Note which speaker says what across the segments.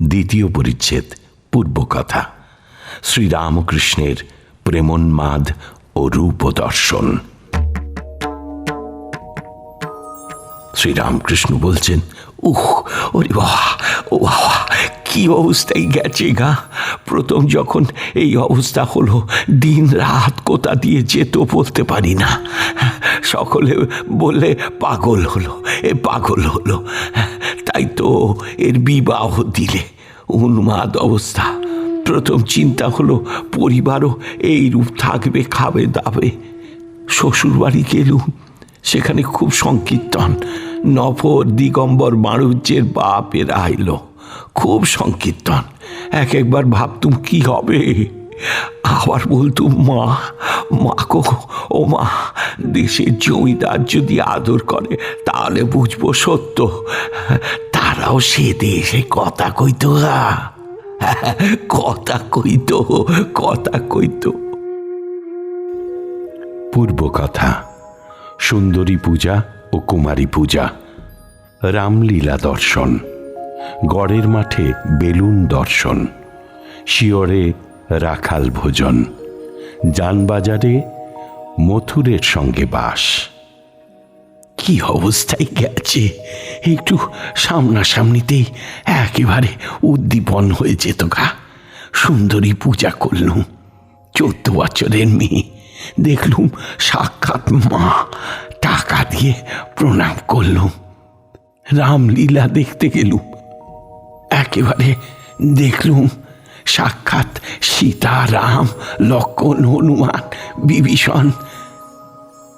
Speaker 1: দ্বিতীয় পরিচ্ছেদ পূর্বকথা শ্রীরামকৃষ্ণের প্রেমোন্মাদ ও রূপ দর্শন শ্রীরামকৃষ্ণ বলছেন উহ ওরে বাবা ও কি অবস্থায় গেছে গা? প্রথম যখন এই অবস্থা হলো দিন রাত কোথা দিয়ে যেত বলতে পারি না। সকলে বললে, পাগল হলো, এ পাগল হলো। তাই তো এর বিবাহ দিলে। উন্মাদ অবস্থা। প্রথম চিন্তা হলো, পরিবারও এই রূপ থাকবে, খাবে, দাবে। শ্বশুর বাড়ি গেলুম, সেখানে খুব সংকীর্তন। নফর দিগম্বর মারুজ্যের বাপের আইলো। খুব সংকীর্তন। এক একবার ভাবতুম কি হবে? আবার বলতুম, মা মা কো ও মা, দেশের জমিদার যদি আদর করে, তাহলে বুঝব সত্য। তারাও সে দেশে কথা কইতো গা। কথা কইতো কথা কইতো। পূর্বকথা সুন্দরী পূজা ও কুমারী পূজা, রামলীলা দর্শন। গড়ের মাঠে বেলুন দর্শন, শিয়রে রাখাল ভোজন, যানবাজারে মথুরের সঙ্গে বাস। কি অবস্থায় গেছে? একটু সামনাসামনিতেই একেবারে উদ্দীপন হয়ে যেত গা। সুন্দরী পূজা করলুম। চোদ্দ বছরের মেয়ে। দেখলুম সাক্ষাৎ মা। টাকা দিয়ে প্রণাম করলুম। রামলীলা দেখতে গেলুম। একেবারে দেখলুম সাক্ষাৎ সীতা রাম লক্ষণ হনুমান, বিভীষণ।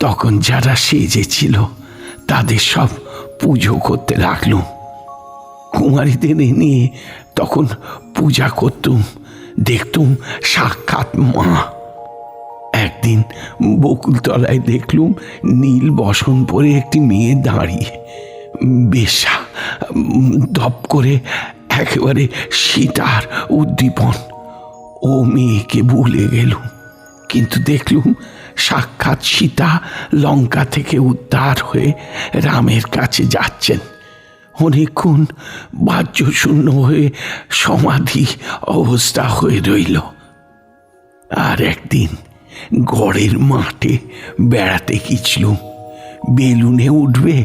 Speaker 1: তখন যারা সেজেছিল, তাদের সব পুজো করতে লাগলুম। কুমারীদের নিয়ে তখন পূজা করতুম, দেখতুম সাক্ষাৎ মা। একদিন বকুলতলায় দেখলুম নীল বসন পরে একটি মেয়ে দাঁড়িয়ে, বেশা দপ করে একেবারে সীতার উদ্দীপন। ও মেয়েকে ভুলে গেলুম, কিন্তু দেখলুম সাক্ষাৎ সীতা লঙ্কা থেকে উদ্ধার হয়ে রামের কাছে যাচ্ছেন। অনেকক্ষণ বাহ্য শূন্য হয়ে সমাধি অবস্থা হয়ে রইল। আর একদিন গড়ের মাঠে বেড়াতে গিয়েছিলুম। বেলুনে উঠবে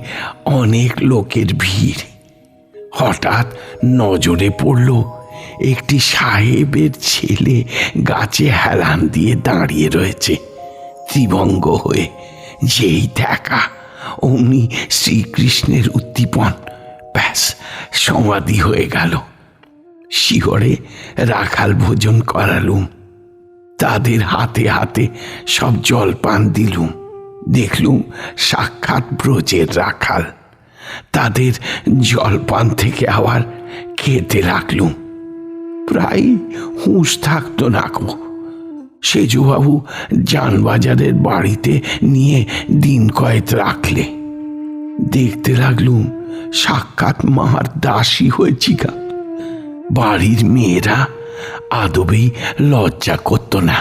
Speaker 1: অনেক লোকের ভিড়। হঠাৎ নজরে পড়ল একটি সাহেবের ছেলে গাছে হেলান দিয়ে দাঁড়িয়ে রয়েছে, ত্রিভঙ্গ হয়ে। যেই দেখা অমনি শ্রীকৃষ্ণের উদ্দীপন। ব্যাস, সমাধি হয়ে গেল। শিহরে রাখাল ভোজন করালুম। তাদের হাতে হাতে সব জলপান দিলুম। দেখলুম সাক্ষাৎ ব্রজের রাখাল। তাদের জলপান থেকে আবার খেতে রাখলুম প্রায় হুঁশ থাকতো না গো। সেজুবাবু যানবাজারের বাড়িতে নিয়ে দিন কয়েক রাখলে। দেখতে লাগলুম সাক্ষাৎ মার দাসী হয়েছি গা। বাড়ির মেয়েরা আদবেই লজ্জা করত না।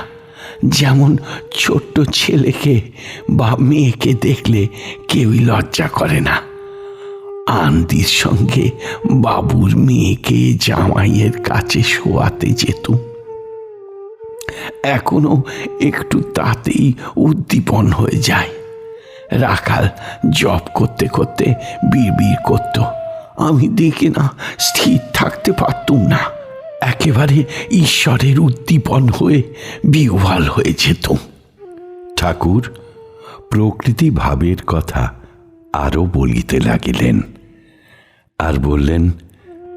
Speaker 1: যেমন ছোট্ট ছেলেকে বা মেয়েকে দেখলে কেউই লজ্জা করে না। আন্দির সঙ্গে বাবুর মেয়েকে জামাইয়ের কাছে শোয়াতে যেতুম। এখনও একটু তাতেই উদ্দীপন হয়ে যায়। রাখাল জব করতে করতে বিড়বিড় করত। আমি দেখে না স্থির থাকতে পারতুম না। একেবারে ঈশ্বরের উদ্দীপন হয়ে বিহ্বাল হয়ে যেত ঠাকুর, প্রকৃতি ভাবের কথা আরও বলিতে লাগিলেন। আর বললেন,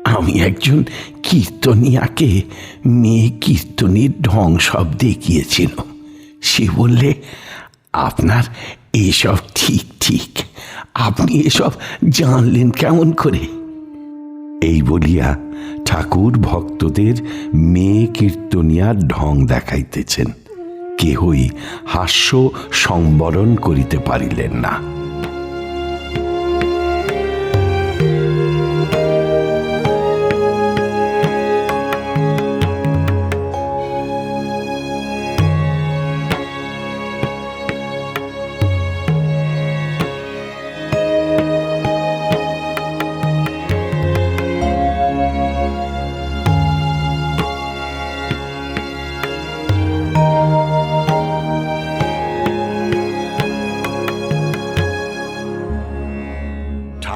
Speaker 1: আমি একজন কীর্তনিয়াকে মেয়ে কীর্তনের ঢং সব দেখিয়েছিল। সে বললে, আপনার এসব ঠিক ঠিক। আপনি এসব জানলেন কেমন করে? এই বলিয়া ঠাকুর ভক্তদের মেয়ে কীর্তনিয়ার ঢং দেখাইতেছেন। কেহই হাস্য সংবরণ করিতে পারিলেন না।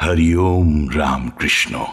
Speaker 2: हरिओम राम कृष्णो